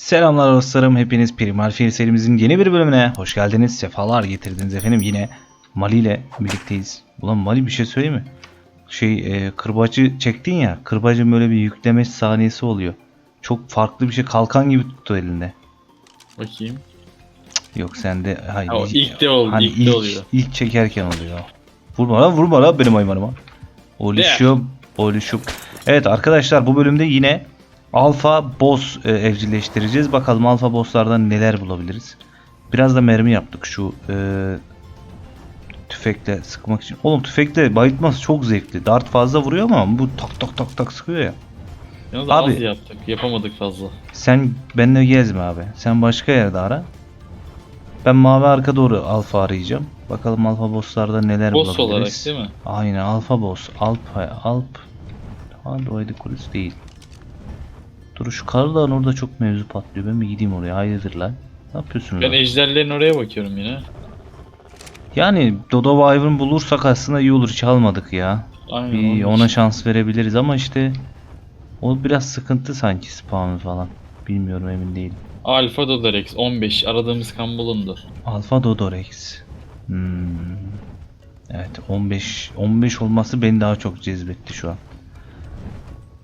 Selamlar dostlarım. Hepiniz Primal Fear serimizin yeni bir bölümüne hoş geldiniz. Sefalar getirdiniz efendim. Yine Mali ile birlikteyiz. Ulan Mali bir şey söyleyeyim mi? Şey e, kırbacı çektin ya. Kırbacın böyle bir yükleme saniyesi oluyor. Çok farklı bir şey. Kalkan gibi tuttu elinde. Bakayım. Yok sende. Hayır. Ha, o ilk de oldu, Hani ilk de oluyor. ilk çekerken oluyor. Vurma lan vurma lan benim hayvanıma. Oluşum. Oluşum. Evet arkadaşlar bu bölümde yine alfa boss e, evcilleştireceğiz. Bakalım alfa bosslardan neler bulabiliriz. Biraz da mermi yaptık şu e, tüfekle sıkmak için. Oğlum tüfekle bayıltması çok zevkli. Dart fazla vuruyor ama bu tak tak tak tak sıkıyor ya. Yalnız Abi- az yaptık. Yapamadık fazla. Sen benimle gezme abi. Sen başka yerde ara. Ben mavi arka doğru alfa arayacağım. Bakalım alfa bosslarda neler Boss olarak bulabiliriz. değil mi? Aynen alfa boss. Alp alp. Android kulis değil. Dur şu Karlağ'ın orada çok mevzu patlıyor. Ben bir gideyim oraya. Hayırdır lan? Ne yapıyorsun Ben lan? ejderlerin oraya bakıyorum yine. Yani Dodo Wyvern bulursak aslında iyi olur. Hiç almadık ya. Aynen. Bir onun ona için. şans verebiliriz ama işte o biraz sıkıntı sanki spawn'ı falan. Bilmiyorum emin değilim. Alpha Dodorex 15 aradığımız kan bulundu. Alfa Dodorex. Hmm. Evet 15 15 olması beni daha çok cezbetti şu an.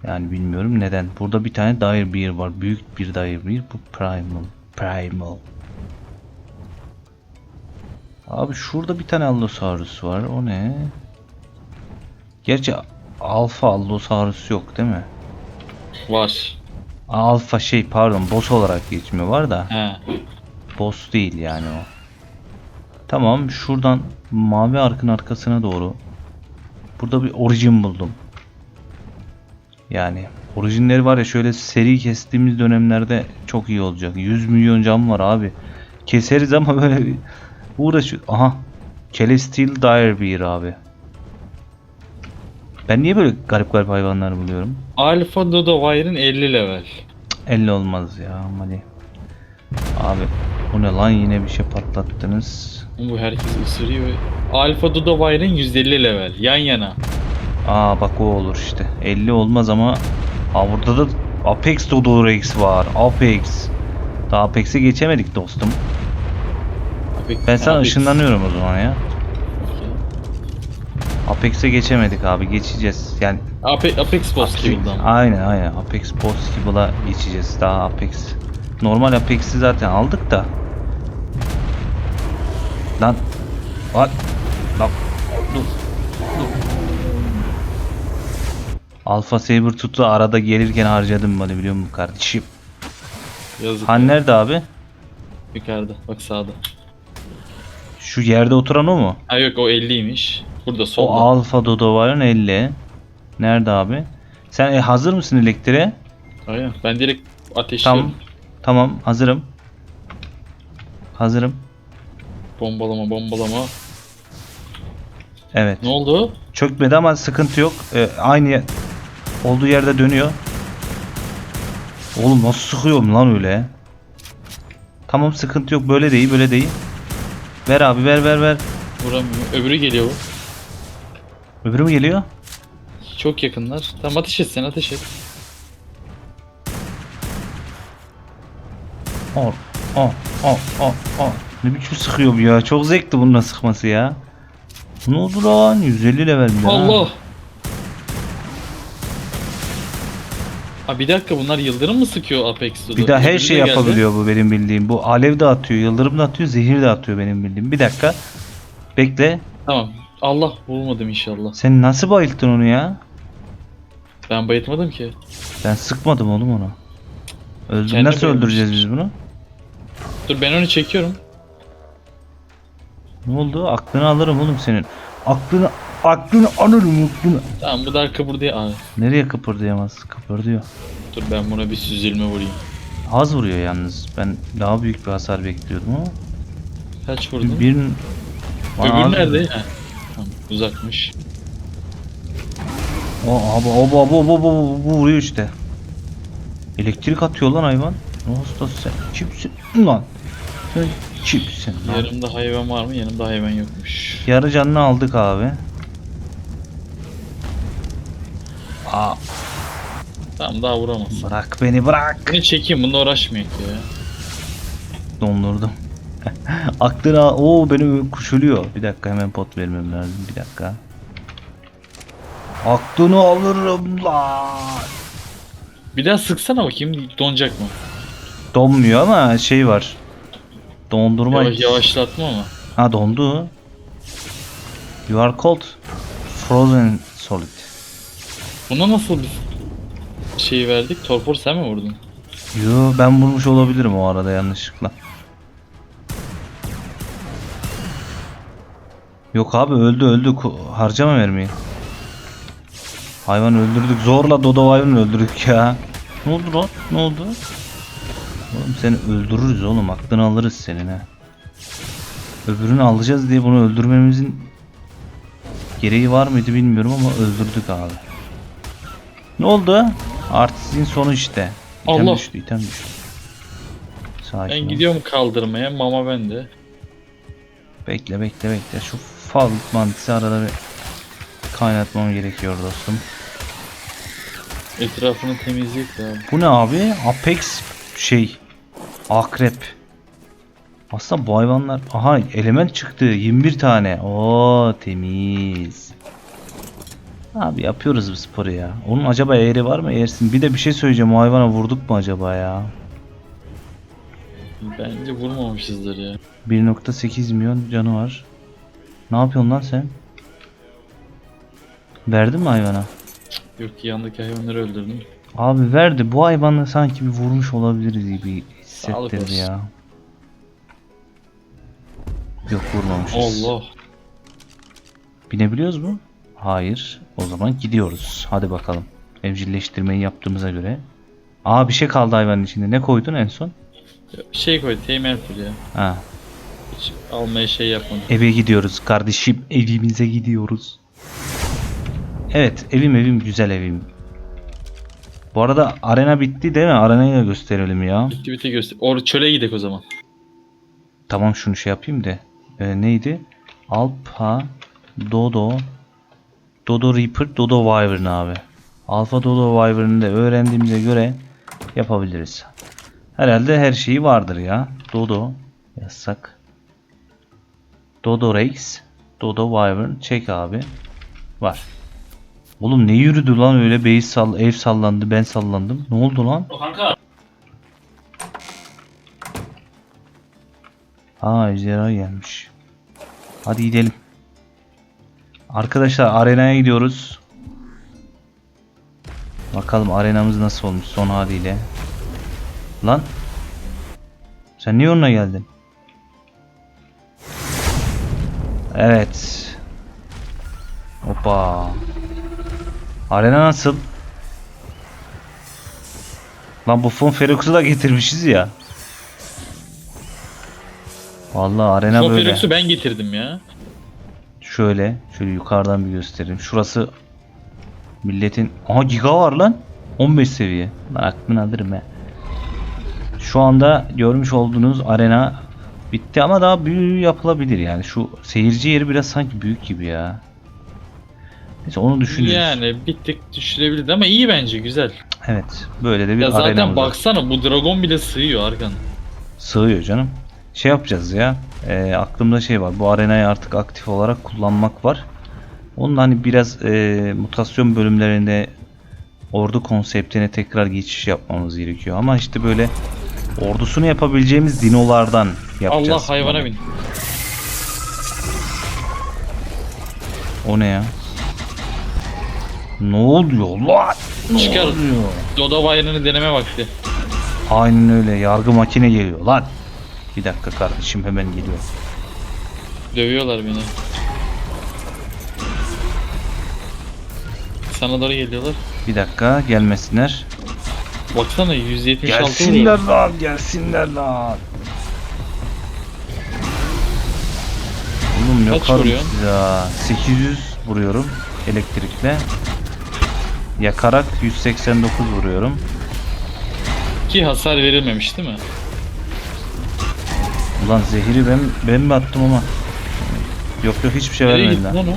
Yani bilmiyorum neden. Burada bir tane Dire Beer var. Büyük bir Dire Beer. Bu Primal. Primal. Abi şurada bir tane Allosaurus var. O ne? Gerçi Alfa Allosaurus yok değil mi? Var. Alfa şey pardon boss olarak geçmiyor var da. He. Boss değil yani o. Tamam şuradan mavi arkın arkasına doğru. Burada bir origin buldum. Yani orijinleri var ya şöyle seri kestiğimiz dönemlerde çok iyi olacak. 100 milyon cam var abi. Keseriz ama böyle uğraşıyor. Aha. Celestial Dire Beer abi. Ben niye böyle garip garip hayvanlar buluyorum? Alpha Dodo Wire'ın 50 level. 50 olmaz ya Mali. Abi bu ne lan yine bir şey patlattınız. Bu herkes ısırıyor. Alpha Dodo Wire'ın 150 level. Yan yana. Aa bak o olur işte. 50 olmaz ama Aa burada da Apex Dodorex var. Apex. Daha Apex'e geçemedik dostum. Apex- Ben sana Apex. ışınlanıyorum o zaman ya. Apex'e geçemedik abi geçeceğiz. Yani Ape- Apex buradan. aynen aynen Apex Boss Kibble'a geçeceğiz. Daha Apex. Normal Apex'i zaten aldık da. Lan. Lan. Lan. Dur. Dur. Alpha Saber tutu arada gelirken harcadım bana biliyor musun kardeşim? Yazık. Han nerede abi? Yukarıda. Bak sağda. Şu yerde oturan o mu? Ha yok o 50'ymiş. Burada O solda. Alpha Dodo varın 50. Nerede abi? Sen e, hazır mısın elektriğe? Aynen. Ben direkt ateşliyorum. Tamam. Tamam hazırım. Hazırım. Bombalama bombalama. Evet. Ne oldu? Çökmedi ama sıkıntı yok. Ee, aynı olduğu yerde dönüyor. Oğlum nasıl sıkıyorum lan öyle? Tamam sıkıntı yok. Böyle değil, böyle değil. Ver abi, ver ver ver. Vuramıyor. Öbürü geliyor. Öbürü mü geliyor? Çok yakınlar. Tamam ateş et sen ateş et. Al, al, al, al, al. Ne biçim sıkıyorum ya. Çok zevkli bununla sıkması ya. Ne oldu lan? 150 level mi? Allah! Ha bir dakika bunlar yıldırım mı sıkıyor Apex'te? Bir daha her şey geldi. yapabiliyor bu benim bildiğim. Bu alev de atıyor, yıldırım da atıyor, zehir de atıyor benim bildiğim. Bir dakika. Bekle. Tamam. Allah vurmadım inşallah. Sen nasıl bayılttın onu ya? Ben bayıtmadım ki. Ben sıkmadım oğlum onu. Öldü. Kendi Nasıl bayılmış. öldüreceğiz biz bunu? Dur ben onu çekiyorum. Ne oldu? Aklını alırım oğlum senin. Aklını aklını alırım aklını. Tamam bu da kıpırdıya... Aa, Nereye kıpırdayamaz? Kıpırdıyor. dur ben buna bir süzülme vurayım. Az vuruyor yalnız. Ben daha büyük bir hasar bekliyordum ama. Kaç vurdun? Bir... Öbürü nerede? Ha. Tamam uzakmış. O abi abi abi abi abi abi, bu vuruyor işte. Elektrik atıyor lan hayvan. Ne hastası sen? Kimsin lan? Sen kimsin lan? Yanımda hayvan var mı? Yanımda hayvan yokmuş. Yarı canını aldık abi. Aa. Tamam daha vuramaz. Bırak beni bırak. Beni çekeyim bununla uğraşmayayım ya. Dondurdum. Aklına o beni kuşuluyor. Bir dakika hemen pot vermem lazım. Bir dakika. Aklını alırım lan. Bir daha sıksana bakayım donacak mı? Donmuyor ama şey var. Dondurma. Yavaş, yavaşlatma mı? Ha dondu. You are cold. Frozen solid. Buna nasıl şey verdik? Torpor sen mi vurdun? Yo ben vurmuş olabilirim o arada yanlışlıkla. Yok abi öldü öldü. Harcama mermiyi. Hayvan öldürdük. Zorla Dodo hayvanı öldürdük ya. Ne oldu lan? Ne oldu? Oğlum seni öldürürüz oğlum. Aklını alırız senin ha. Öbürünü alacağız diye bunu öldürmemizin gereği var mıydı bilmiyorum ama öldürdük abi. Ne oldu? Artistin sonu işte. İtem Allah. düştü, item düştü. Sakin Ben ol. gidiyorum kaldırmaya mama bende. Bekle bekle bekle. Şu fal mantisi arada bir kaynatmam gerekiyor dostum. Etrafını temizleyip de abi. Bu ne abi? Apex şey. Akrep. Aslında bu hayvanlar... Aha element çıktı. 21 tane. Oo temiz. Abi yapıyoruz bu sporu ya. Onun acaba eğri var mı? Eğersin. Bir de bir şey söyleyeceğim. O hayvana vurduk mu acaba ya? Bence vurmamışızdır ya. 1.8 milyon canı var. Ne yapıyorsun lan sen? Verdin mi hayvana? Yok yandaki hayvanları öldürdüm. Abi verdi. Bu hayvanı sanki bir vurmuş olabiliriz gibi hissettirdi ya. Yok vurmamışız. Allah. Binebiliyoruz mu? Hayır. O zaman gidiyoruz. Hadi bakalım. Evcilleştirmeyi yaptığımıza göre. Aa bir şey kaldı hayvanın içinde. Ne koydun en son? Şey koy teğmen ya. Ha. Hiç almaya şey yapmadım. Eve gidiyoruz kardeşim. Evimize gidiyoruz. Evet evim evim güzel evim. Bu arada arena bitti değil mi? Arenayı da gösterelim ya. Bitti bitti göster. Or çöle gidek o zaman. Tamam şunu şey yapayım da. Ee, neydi? Alpha Dodo Dodo Reaper Dodo Wyvern abi. Alpha Dodo Wyvern'ı da öğrendiğimize göre yapabiliriz. Herhalde her şeyi vardır ya. Dodo yazsak. Dodo Rex Dodo Wyvern çek abi. Var. Oğlum ne yürüdü lan öyle base sall ev sallandı ben sallandım. Ne oldu lan? Kanka. Aa ejderha gelmiş. Hadi gidelim. Arkadaşlar arenaya gidiyoruz. Bakalım arenamız nasıl olmuş son haliyle. Lan. Sen niye onunla geldin? Evet. Hoppa. Arena nasıl? Lan bu fon Ferox'u da getirmişiz ya. Vallahi arena Son böyle. Felix'i ben getirdim ya. Şöyle, şöyle yukarıdan bir göstereyim. Şurası milletin... Aha giga var lan. 15 seviye. Lan aklını alırım he. Şu anda görmüş olduğunuz arena bitti ama daha büyüğü yapılabilir yani. Şu seyirci yeri biraz sanki büyük gibi ya. Neyse onu düşünürüz. Yani bir tık düşürebilirdi ama iyi bence güzel. Evet. Böyle de bir Ya zaten arenamız var. baksana bu dragon bile sığıyor arkan. Sığıyor canım. Şey yapacağız ya. E, aklımda şey var. Bu arenayı artık aktif olarak kullanmak var. Onun hani biraz e, mutasyon bölümlerinde ordu konseptine tekrar geçiş yapmamız gerekiyor. Ama işte böyle ordusunu yapabileceğimiz dinolardan yapacağız. Allah hayvana bin. O ne ya? Ne oluyor lan? Ne Çıkar. oluyor? Dodo Bayran'ı deneme vakti. Aynen öyle. Yargı makine geliyor lan. Bir dakika kardeşim hemen geliyor. Dövüyorlar beni. Sana doğru geliyorlar. Bir dakika gelmesinler. Baksana 176 Gelsinler vuruyor. lan gelsinler lan. Oğlum Kaç yakarım vuruyorsun? sizi ha. 800 vuruyorum elektrikle. Yakarak 189 vuruyorum. Ki hasar verilmemiş değil mi? Ulan zehiri ben ben mi attım ama. Yok yok hiçbir şey Nereye vermedi gitti lan. lan o?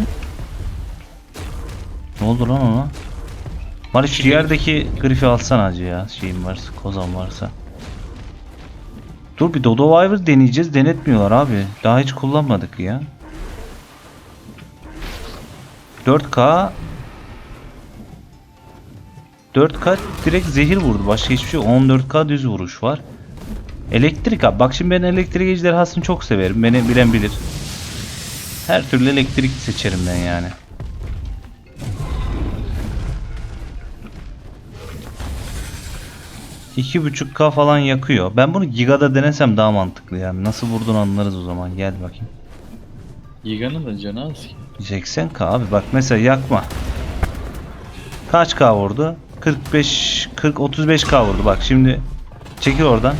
Ne oldu lan ona? Mali şu yerdeki grifi alsana acı ya. Şeyin varsa, kozan varsa. Dur bir Dodo Viver deneyeceğiz. Denetmiyorlar abi. Daha hiç kullanmadık ya. 4K 4K direkt zehir vurdu. Başka hiçbir şey yok. 14K düz vuruş var. Elektrik abi. Bak şimdi ben elektrik ejderhasını çok severim. Beni bilen bilir. Her türlü elektrik seçerim ben yani. İki buçuk K falan yakıyor. Ben bunu Giga'da denesem daha mantıklı yani. Nasıl vurdun anlarız o zaman. Gel bakayım. Yiga'nın da canı az ki. 80K abi bak mesela yakma. Kaç K vurdu? 45 40 35K vurdu bak şimdi çekil oradan.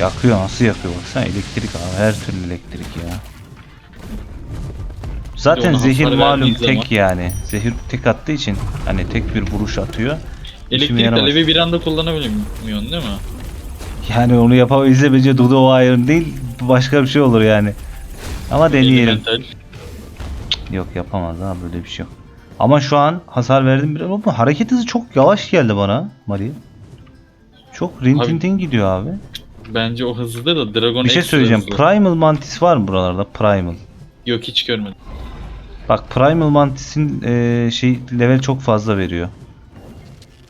Yakıyor nasıl yakıyor baksana elektrik abi her türlü elektrik ya. Zaten ona zehir hasar malum verdiği tek zaman- yani. Zehir tek attığı için hani tek bir vuruş atıyor. İşime Elektrik yaramaz. alevi bir anda kullanabiliyorsun değil mi? Yani onu yapabilse bence Dudu Iron değil başka bir şey olur yani. Ama deneyelim. Elemental. Yok yapamaz ha böyle bir şey yok. Ama şu an hasar verdim biraz ama hareket hızı çok yavaş geldi bana Mari. Çok rintintin gidiyor abi. Bence o hızlıdır da Dragon Bir şey söyleyeceğim. hızlı. Primal Mantis var mı buralarda? Primal. Yok hiç görmedim. Bak Primal Mantis'in eee, şey level çok fazla veriyor.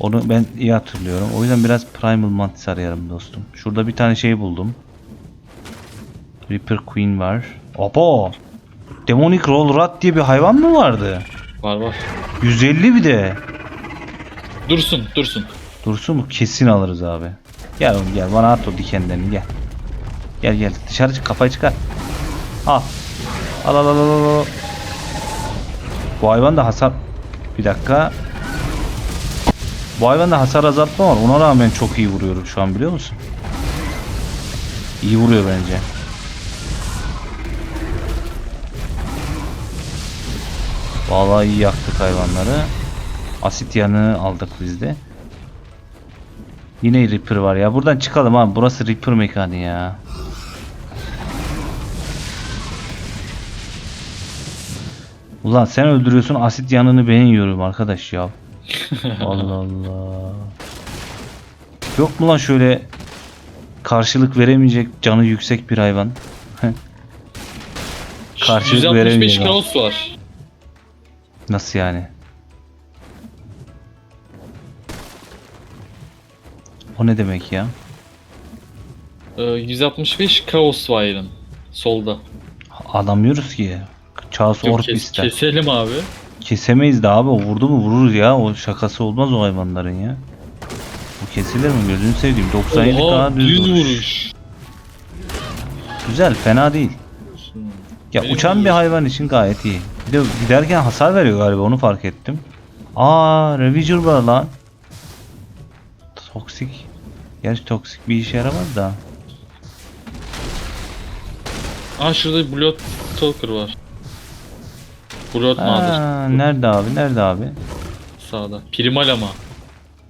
Onu ben iyi hatırlıyorum. O yüzden biraz Primal Mantis arayarım dostum. Şurada bir tane şey buldum. Reaper Queen var. Opo! Demonic Roll Rat diye bir hayvan mı vardı? Var var. 150 bir de. Dursun dursun. Dursun mu? Kesin alırız abi. Gel oğlum gel bana at o dikenlerini gel. Gel gel dışarı çık kafayı çıkar. Al. Al al al al al. Bu hayvan da hasar... Bir dakika. Bu hayvanda hasar azaltma var. Ona rağmen çok iyi vuruyorum şu an biliyor musun? İyi vuruyor bence. Vallahi iyi yaktık hayvanları. Asit yanığı aldık biz de. Yine Reaper var ya. Buradan çıkalım abi. Burası Reaper mekanı ya. Ulan sen öldürüyorsun asit yanını ben yiyorum arkadaş ya. Allah Allah. Yok mu lan şöyle karşılık veremeyecek canı yüksek bir hayvan? Karşılık 165 veremiyor. kaos var. Nasıl yani? O ne demek ya? Ee, 165 kaos var iron. Solda. Alamıyoruz ki. Chaos Orb kes- ister. keselim abi. Kesemeyiz de abi. O vurdu mu vururuz ya. O şakası olmaz o hayvanların ya. Bu kesilir mi? Gözünü seveyim. 97 Oha düz düz vuruş. vuruş. Güzel. Fena değil. Ya Benim uçan iyi. bir hayvan için gayet iyi. Bir de giderken hasar veriyor galiba. Onu fark ettim. Aa, Ravager var lan. Toksik. Gerçi toksik bir işe yaramaz da. Aa şurada Blood Stalker var. Blood. Aa, nerede abi? Nerede abi? Sağda. Primal ama.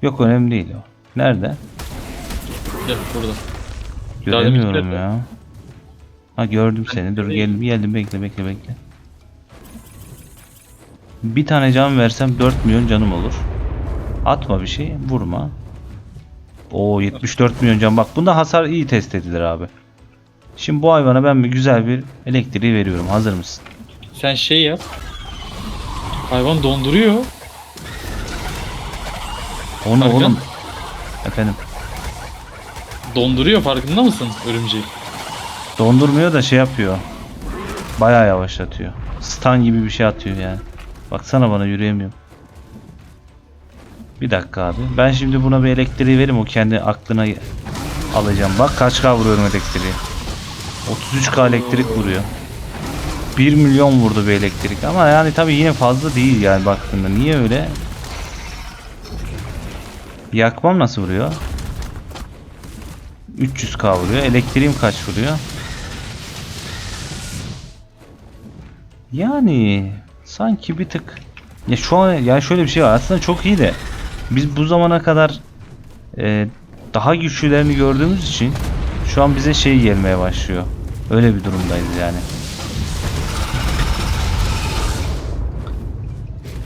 Yok önemli değil o. Nerede? Gel burada. Göremiyorum ya. Ha gördüm seni. Dur geldim geldim bekle bekle bekle. Bir tane can versem 4 milyon canım olur. Atma bir şey, vurma. Oo 74 milyon can. Bak bunda hasar iyi test edilir abi. Şimdi bu hayvana ben bir güzel bir elektriği veriyorum. Hazır mısın? Sen şey yap. Hayvan donduruyor. Onu Serkan? oğlum. Efendim. Donduruyor farkında mısın örümceği? Dondurmuyor da şey yapıyor. Bayağı yavaşlatıyor. Stun gibi bir şey atıyor yani. Baksana bana yürüyemiyorum. Bir dakika abi. Ben şimdi buna bir elektriği vereyim o kendi aklına alacağım. Bak kaç K vuruyorum elektriği. 33K elektrik vuruyor. 1 milyon vurdu bir elektrik ama yani tabii yine fazla değil yani baktığında. Niye öyle? Yakmam nasıl vuruyor? 300k vuruyor. Elektriğim kaç vuruyor? Yani sanki bir tık ya şu an yani şöyle bir şey var. Aslında çok iyi de biz bu zamana kadar e, daha güçlülerini gördüğümüz için şu an bize şey gelmeye başlıyor. Öyle bir durumdayız yani.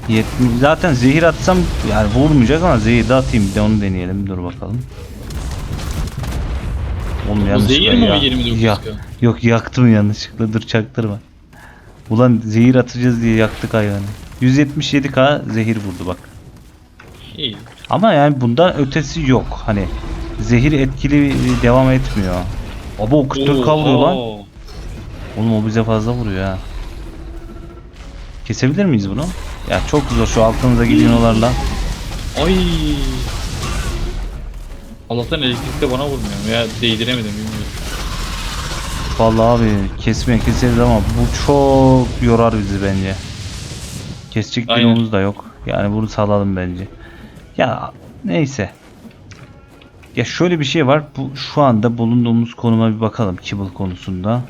70 zaten zehir atsam yani vurmayacak ama zehir de atayım bir de onu deneyelim. Dur bakalım. Oğlum zehir mi ya- 29 ya-? Yok yaktım yanlışlıkla dur çaktırma. Ulan zehir atacağız diye yaktık hayvanı. 177k zehir vurdu bak. İyi. Ama yani bundan ötesi yok. Hani zehir etkili devam etmiyor. Aba o 44k vuruyor lan. Oğlum o bize fazla vuruyor ha. Kesebilir miyiz bunu? Ya çok zor şu altınıza gidiyorlarla. Ay. Allah'tan elektrikte bana vurmuyor veya değdiremedim bilmiyorum. Vallahi abi kesmeye keseriz ama bu çok yorar bizi bence. Kesecek dinomuz da yok. Yani bunu salalım bence. Ya neyse. Ya şöyle bir şey var. Bu şu anda bulunduğumuz konuma bir bakalım Kibble konusunda.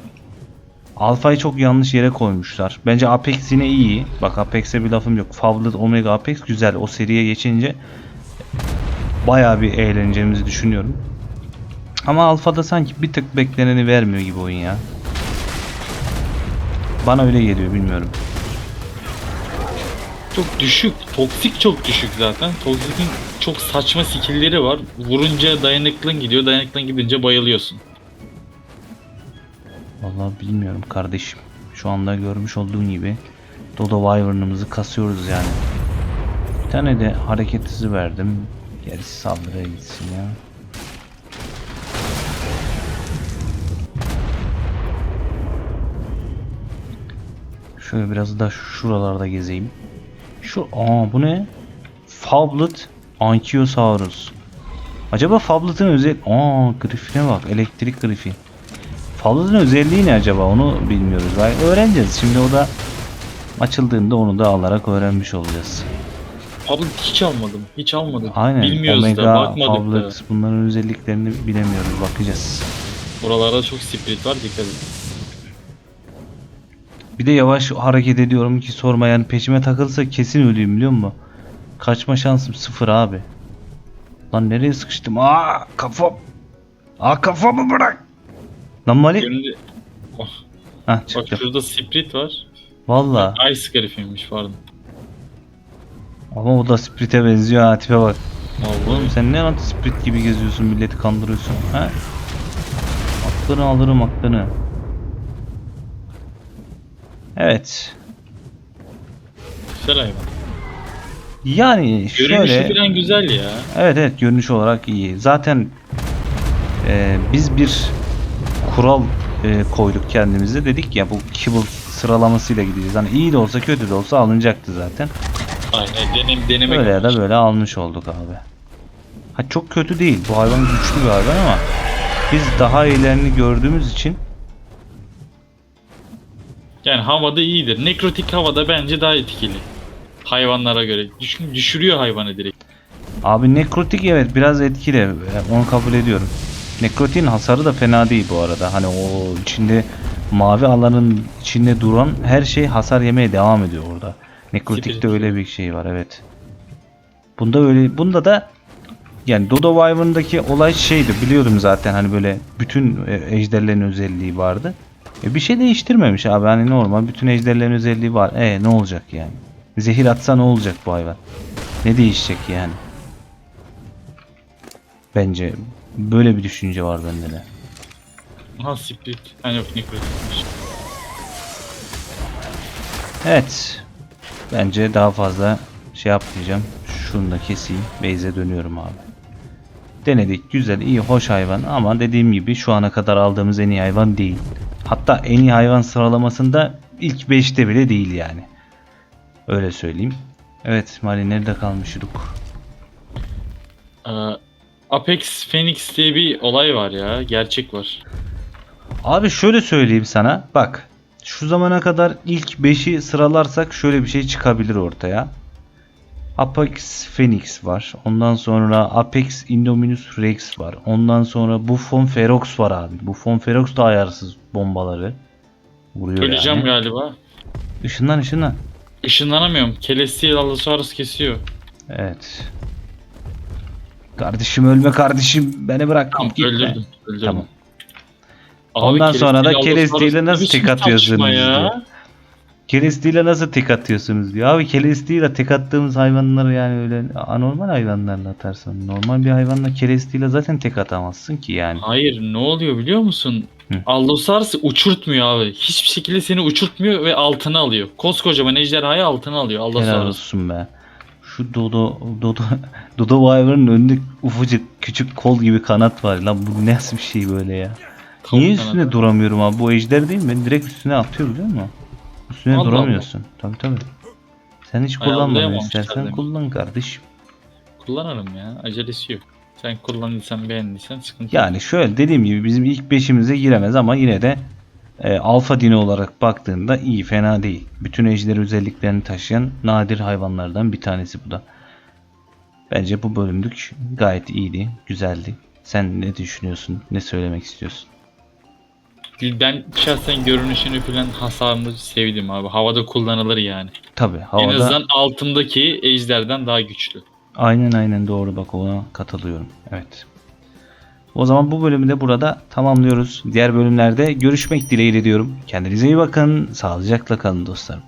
Alfa'yı çok yanlış yere koymuşlar. Bence Apex yine iyi. Bak Apex'e bir lafım yok. Fablet Omega Apex güzel. O seriye geçince bayağı bir eğleneceğimizi düşünüyorum. Ama Alfa'da sanki bir tık bekleneni vermiyor gibi oyun ya. Bana öyle geliyor bilmiyorum. Çok düşük. Toksik çok düşük zaten. Toksik'in çok saçma skill'leri var. Vurunca dayanıklılığın gidiyor. Dayanıklılığın gidince bayılıyorsun. Vallahi bilmiyorum kardeşim. Şu anda görmüş olduğun gibi Dodo Wyvern'ımızı kasıyoruz yani. Bir tane de hareket hızı verdim. Gerisi saldırıya gitsin ya. Şöyle biraz da şuralarda gezeyim. Şu aa bu ne? Fablet Ankylosaurus. Acaba Fablet'ın özel... Aa grifine bak elektrik grifi. Fablet'ın özelliği ne acaba onu bilmiyoruz. Vay, öğreneceğiz. Şimdi o da açıldığında onu da alarak öğrenmiş olacağız. Abi hiç almadım. Hiç almadım. Aynen. Bilmiyoruz Omega, da bakmadık da. Fablet bunların özelliklerini bilemiyoruz. Bakacağız. Buralarda çok split var dikkat edin. Bir de yavaş hareket ediyorum ki sorma yani peşime takılsa kesin öleyim biliyor musun? Kaçma şansım sıfır abi. Lan nereye sıkıştım? Aa kafam. Aa kafamı bırak. Lan Mali. Görünce... Oh, Hah bak çıktı. şurada split var. Valla. Ice Griff'inmiş pardon. Ama o da Spirit'e benziyor ha tipe bak. Oğlum sen ne anti Spirit gibi geziyorsun milleti kandırıyorsun ha? Aklını alırım aklını. Evet. Güzel hayvan. Yani Görünüşü şöyle falan güzel ya. Evet evet görünüş olarak iyi. Zaten e, biz bir kural e, koyduk kendimize. Dedik ya bu kibble sıralamasıyla gideceğiz. Hani iyi de olsa kötü de olsa alınacaktı zaten. Aynen denem, denemek Böyle ya da böyle almış olduk abi. Ha çok kötü değil. Bu hayvan güçlü bir hayvan ama biz daha iyilerini gördüğümüz için Yani havada iyidir. Nekrotik havada bence daha etkili. Hayvanlara göre. Düşün, düşürüyor hayvanı direkt. Abi nekrotik evet biraz etkili. E, Onu kabul ediyorum. Nekrotiğin hasarı da fena değil bu arada. Hani o içinde mavi alanın içinde duran her şey hasar yemeye devam ediyor orada. Nekrotikte öyle bir şey var evet. Bunda öyle bunda da yani Dodo Wyvern'daki olay şeydi biliyordum zaten hani böyle bütün e, ejderlerin özelliği vardı. E bir şey değiştirmemiş abi hani normal bütün ejderlerin özelliği var. E ne olacak yani? Zehir atsa ne olacak bu hayvan? Ne değişecek yani? Bence böyle bir düşünce var bende de. Aha split. Ha yok. Evet. Bence daha fazla şey yapmayacağım. Şunu da keseyim. Base'e dönüyorum abi. Denedik. Güzel, iyi, hoş hayvan ama dediğim gibi şu ana kadar aldığımız en iyi hayvan değil. Hatta en iyi hayvan sıralamasında ilk 5'te bile değil yani. Öyle söyleyeyim. Evet, Mali nerede kalmıştık? Ee, Apex Phoenix diye bir olay var ya. Gerçek var. Abi şöyle söyleyeyim sana. Bak. Şu zamana kadar ilk 5'i sıralarsak şöyle bir şey çıkabilir ortaya. Apex Phoenix var. Ondan sonra Apex Indominus Rex var. Ondan sonra Buffon Ferox var abi. Buffon Ferox da ayarsız bombaları vuruyor Öleceğim yani. galiba. Işınlan ışınlan. Işınlanamıyorum. Celestial Allosaurus kesiyor. Evet. Kardeşim ölme kardeşim. Beni bırak. Tamam gitme. öldürdüm. öldürdüm. Tamam. Abi, Ondan sonra da Allosaurus nasıl tek atıyorsunuz diyor. Kelestiyle nasıl tek atıyorsunuz diyor. Abi kelestiyle tek attığımız hayvanları yani öyle anormal hayvanlarla atarsan. Normal bir hayvanla kelestiyle zaten tek atamazsın ki yani. Hayır ne oluyor biliyor musun? Hı. Allosars uçurtmuyor abi. Hiçbir şekilde seni uçurtmuyor ve altına alıyor. Koskocaman ejderhayı altına alıyor Helal Allosars. olsun be. Şu Dodo Dodo Dodo Wyvern'ın önünde ufacık küçük kol gibi kanat var. Lan bu nasıl bir şey böyle ya? Niye Tavuk üstüne kanadı. duramıyorum abi? Bu ejder değil mi? Direkt üstüne atıyor biliyor musun? Üstüne Allah duramıyorsun. Tabii tabii. Sen hiç kullanmadın istersen demek. kullan kardeşim. Kullanırım ya. Acelesi yok. Sen kullandıysan beğendiysen sıkıntı yok. Yani şöyle dediğim gibi bizim ilk beşimize giremez ama yine de e, alfa dini olarak baktığında iyi fena değil. Bütün ejder özelliklerini taşıyan nadir hayvanlardan bir tanesi bu da. Bence bu bölümlük gayet iyiydi, güzeldi. Sen ne düşünüyorsun, ne söylemek istiyorsun? Ben şahsen görünüşünü falan hasarını sevdim abi. Havada kullanılır yani. Tabi En havada azından altındaki ejderden daha güçlü. aynen aynen doğru bak ona katılıyorum. Evet. O zaman bu bölümü de burada tamamlıyoruz. Diğer bölümlerde görüşmek dileğiyle diyorum. Kendinize iyi bakın. Sağlıcakla kalın dostlarım.